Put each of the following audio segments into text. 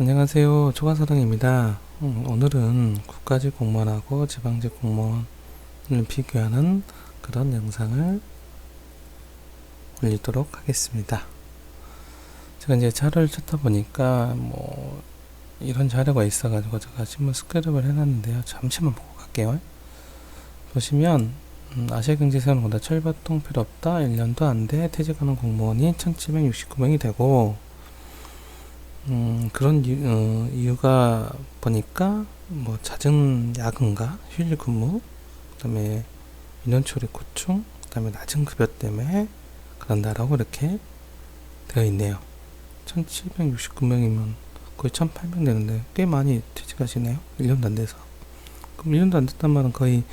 안녕하세요. 초과사당입니다. 음, 오늘은 국가직 공무원하고 지방직 공무원을 비교하는 그런 영상을 올리도록 하겠습니다. 제가 이제 자료를 찾다 보니까 뭐 이런 자료가 있어가지고 제가 신문 스크랩을 해놨는데요. 잠시만 보고 갈게요. 보시면 음, 아시아경제세원보다 철밥통 필요 없다. 1년도 안 돼. 퇴직하는 공무원이 1769명이 되고 음, 그런 이유, 어, 이유가 보니까 뭐 잦은 야근과 휴일 근무, 그다음에 민원 처리 고충, 그다음에 낮은 급여 때문에 그런다라고 이렇게 되어 있네요. 1769명이면 거의 1800 되는데 꽤 많이 퇴직하시네요. 1년도 안 돼서. 그럼 1년도 안 됐단 말은 거의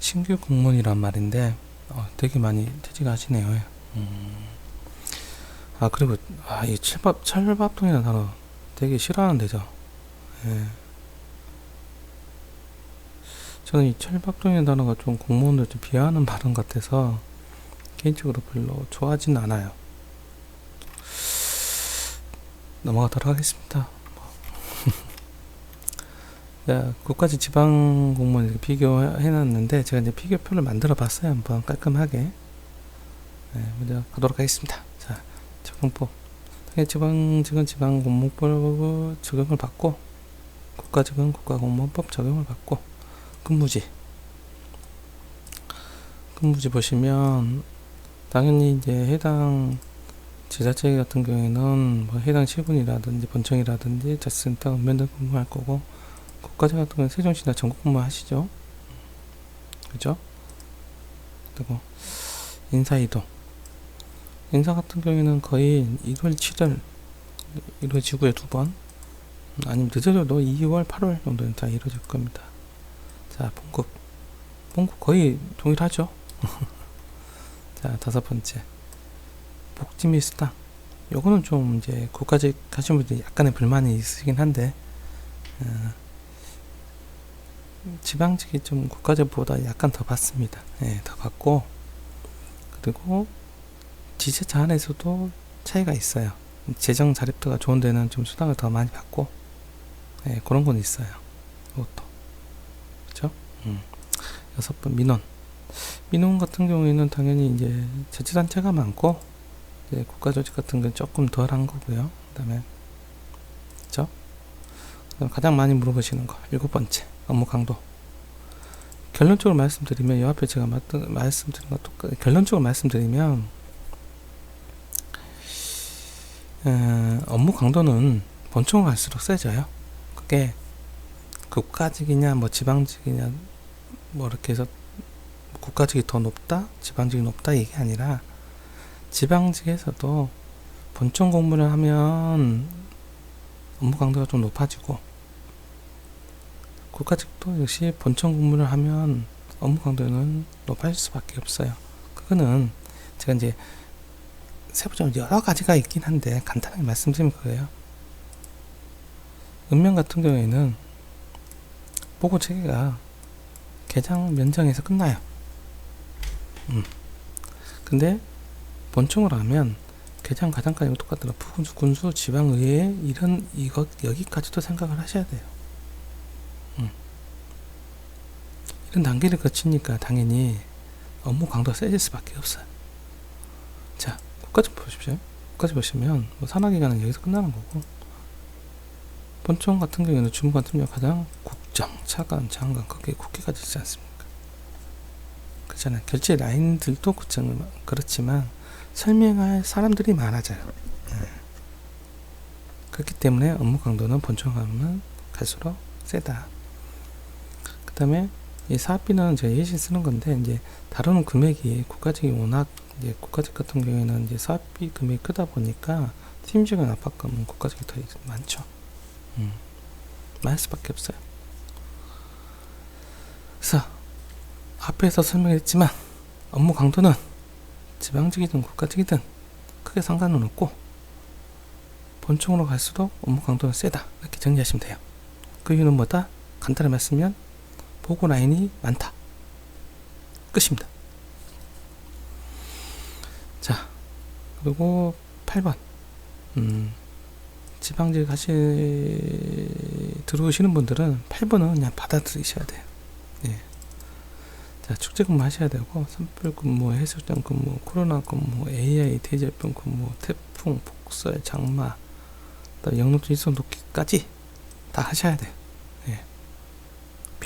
신규 공무원이란 말인데 어, 되게 많이 퇴직하시네요. 음. 아 그리고 아이 철밥 철밥통이라는 단어 되게 싫어하는 데죠. 예. 저는 이 철밥통이라는 단어가 좀 공무원들 좀 비하하는 발언 같아서 개인적으로 별로 좋아하지는 않아요. 넘어가도록 하겠습니다. 자, 국가직 지방 공무원 이렇게 비교해놨는데 제가 이제 비교표를 만들어 봤어요. 한번 깔끔하게. 네, 먼저 가도록 하겠습니다. 자, 적용법. 지방직은 지방 공무법 적용을 받고 국가직은 국가 공무원법 적용을 받고 근무지. 근무지 보시면 당연히 이제 해당 지자체 같은 경우에는 뭐 해당 시군이라든지 본청이라든지 자치센터 읍면 등 근무할 거고 국가직 같은 경우는 세종시나 전국 근무 하시죠. 그죠? 그리고 인사이동 인사 같은 경우에는 거의 1월 7월 이루어지고요 두 번. 아니면 늦어져도 2월 8월 정도는 다 이루어질 겁니다. 자 봉급 봉급 거의 동일하죠? 자 다섯 번째. 복지 및 수당. 요거는 좀 이제 국가직 하시는 분들이 약간의 불만이 있으긴 한데 어, 지방직이 좀 국가직보다 약간 더 받습니다. 예, 더 받고 그리고 지자체 안에서도 차이가 있어요. 재정 자립도가 좋은 데는 좀 수당을 더 많이 받고, 네, 그런 건 있어요. 이것도. 그죠? 음. 여섯 번, 민원. 민원 같은 경우에는 당연히 이제 자치단체가 많고, 이제 국가조직 같은 건 조금 덜한 거고요. 그 다음에, 그죠? 그다음 가장 많이 물어보시는 거. 일곱 번째, 업무 강도. 결론적으로 말씀드리면, 이 앞에 제가 말씀드린 거 똑같, 결론적으로 말씀드리면, 에, 업무 강도는 본청을 갈수록 세져요. 그게 국가직이냐 뭐 지방직이냐 뭐 이렇게 해서 국가직이 더 높다 지방직이 높다 이게 아니라 지방직에서도 본청 공부를 하면 업무 강도가 좀 높아지고 국가직도 역시 본청 공부를 하면 업무 강도는 높아질 수밖에 없어요. 그거는 제가 이제 세부적으로 여러 가지가 있긴 한데 간단하게 말씀드리면 그래요. 읍면 같은 경우에는 보고 체계가 개장 면장에서 끝나요. 음. 근데 본청으로 하면 개장 가장까지 똑같더라. 부군수, 군수, 지방의회 이런 이것 여기까지도 생각을 하셔야 돼요. 음. 이런 단계를 거치니까 당연히 업무 강도가 세질 수밖에 없어요. 자, 끝까지 보십시오. 끝까지 보시면 뭐 산하기간은 여기서 끝나는 거고 본청 같은 경우에는 중부 같은 경우 가장 국정, 차관, 장관 거기에 국회까지 있지 않습니까? 그렇잖아요. 결제 라인들도 국정을 그렇지만 설명할 사람들이 많아져요. 네. 그렇기 때문에 업무 강도는 본청 가면 갈수록 세다. 그 다음에 이 사업비는 제가 예시 쓰는 건데 이제 다루는 금액이 국가직이 워낙 이제 국가직 같은 경우에는 이제 사업비 금액이 크다 보니까 팀직은 압박감은 국가직이 더 많죠. 음. 많을 수밖에 없어요. 그래서 앞에서 설명했지만 업무 강도는 지방직이든 국가직이든 크게 상관은 없고 본청으로 갈수록 업무 강도는 세다 이렇게 정리하시면 돼요. 그 이유는 뭐다? 간단히 말씀면 보고 라인이 많다. 끝입니다. 자, 그리고 8번. 음, 지방직 하시 들어오시는 분들은 8번은 그냥 받아들이셔야 돼요. 예. 자, 축제 근무 하셔야 되고, 산불 근무, 해수장 근무, 코로나 근무, AI 대질병 근무, 태풍, 폭설, 장마, 또 영농증 일선 돕기까지 다 하셔야 돼요.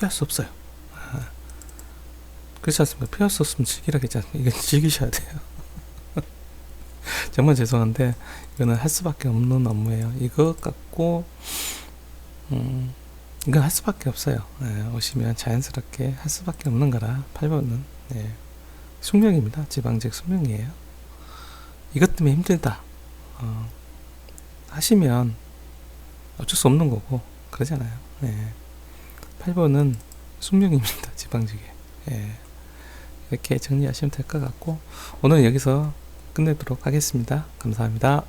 예. 피할 수 없어요. 아. 그렇지 않습니까? 피할 수 없으면 않습니까? 이건 즐기셔야 돼요. 정말 죄송한데, 이거는 할 수밖에 없는 업무예요. 이거 갖고, 음, 이건 할 수밖에 없어요. 예, 오시면 자연스럽게 할 수밖에 없는 거라 8번은 예, 숙명입니다. 지방직 숙명이에요. 이것 때문에 힘들다. 어, 하시면 어쩔 수 없는 거고 그러잖아요. 예, 8번은 숙명입니다. 지방직에. 예, 이렇게 정리하시면 될 것 같고 오늘 여기서 끝내도록 하겠습니다. 감사합니다.